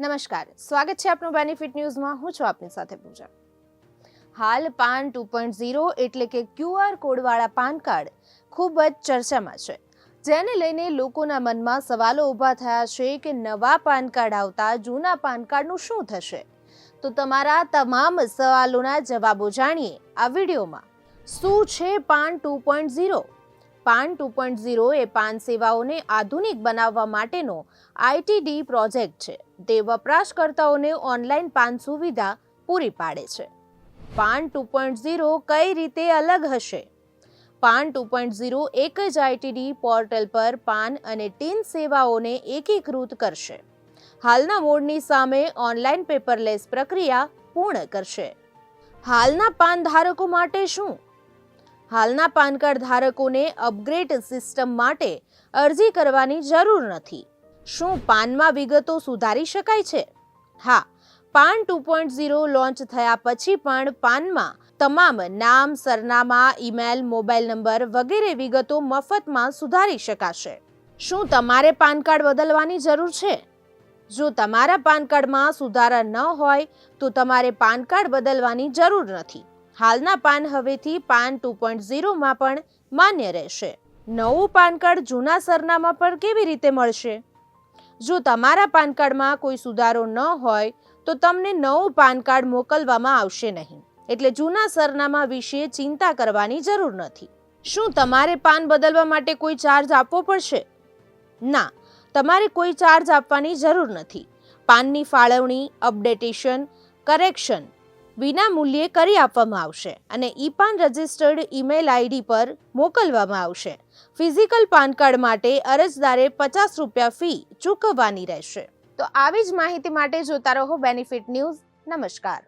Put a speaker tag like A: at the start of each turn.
A: નમસ્કાર. સ્વાગત છે આપનું બેનિફિટ ન્યૂઝમાં હું છું આપની સાથે પૂજા. હાલ પાન ટુ પોઈન્ટ ઝીરો એટલે કે ક્યુઆર કોડવાળા પાન કાર્ડ ખૂબ જ ચર્ચામાં છે. જેને લઈને લોકોના મનમાં સવાલો ઊભા થયા છે કે નવા પાન કાર્ડ આવતા જૂના પાન કાર્ડનું શું થશે? તો તમારા તમામ સવાલોના જવાબો જાણીએ આ વિડીયોમાં. શું છે PAN two point zero? PAN two point zero એ પાન સેવાઓને આધુનિક બનાવવા માટેનો આઈટીડી પ્રોજેક્ટ છે. તે વપરાશકર્તાઓને ઓનલાઈન પાન સુવિધા પૂરી પાડે છે. પાન ટુ પોઈન્ટ ઝીરો કઈ રીતે અલગ હશે? પાન ટુ પોઈન્ટ ઝીરો એક જ આઈટીડી પોર્ટલ પર પાન અને ટીન સેવાઓને એકીકૃત કરશે. હાલના મોડની સામે ઓનલાઈન પેપરલેસ પ્રક્રિયા પૂર્ણ કરશે. હાલના પાન ધારકો માટે શું? હાલના પાન કાર્ડ ધારકોને અપગ્રેડ સિસ્ટમ માટે અરજી કરવાની જરૂર નથી. શું પાનમાં વિગતો સુધારી શકાય છે? હા, PAN two point zero launch થયા પછી પણ પાનમાં તમામ નામ, સરનામા, ઈમેલ, મોબાઈલ નંબર વગેરે વિગતો મફતમાં સુધારી શકાશે. શું તમારે પાન કાર્ડ બદલવાની જરૂર છે? જો તમારા પાન કાર્ડમાં સુધારા ન હોય, તો તમારે પાન કાર્ડ બદલવાની જરૂર નથી. હાલના પાન હવેથી પાન ટુ પોઈન્ટ ઝીરોમાં પણ માન્ય રહેશે. નવું પાન કાર્ડ જૂના સરનામા પર કેવી રીતે મળશે? જો તમારા પાન કાર્ડમાં કોઈ સુધારો ન હોય, તો તમને નવું પાન કાર્ડ મોકલવામાં આવશે નહીં. એટલે જૂના સરનામા વિશે ચિંતા કરવાની જરૂર નથી. શું તમારે પાન બદલવા માટે કોઈ ચાર્જ આપવો પડશે? ના, તમારે કોઈ ચાર્જ આપવાની જરૂર નથી. પાનની ફાળવણી, અપડેટેશન, કરેક્શન વિના મૂલ્યે કરી આપવામાં આવશે અને e PAN registered email ID પર મોકલવામાં આવશે. ફિઝિકલ પાન કાર્ડ માટે અરજદારે પચાસ રૂપિયા ફી ચૂકવવાની રહેશે. તો આવી જ માહિતી માટે જોતા રહો બેનિફિટ ન્યૂઝ. નમસ્કાર.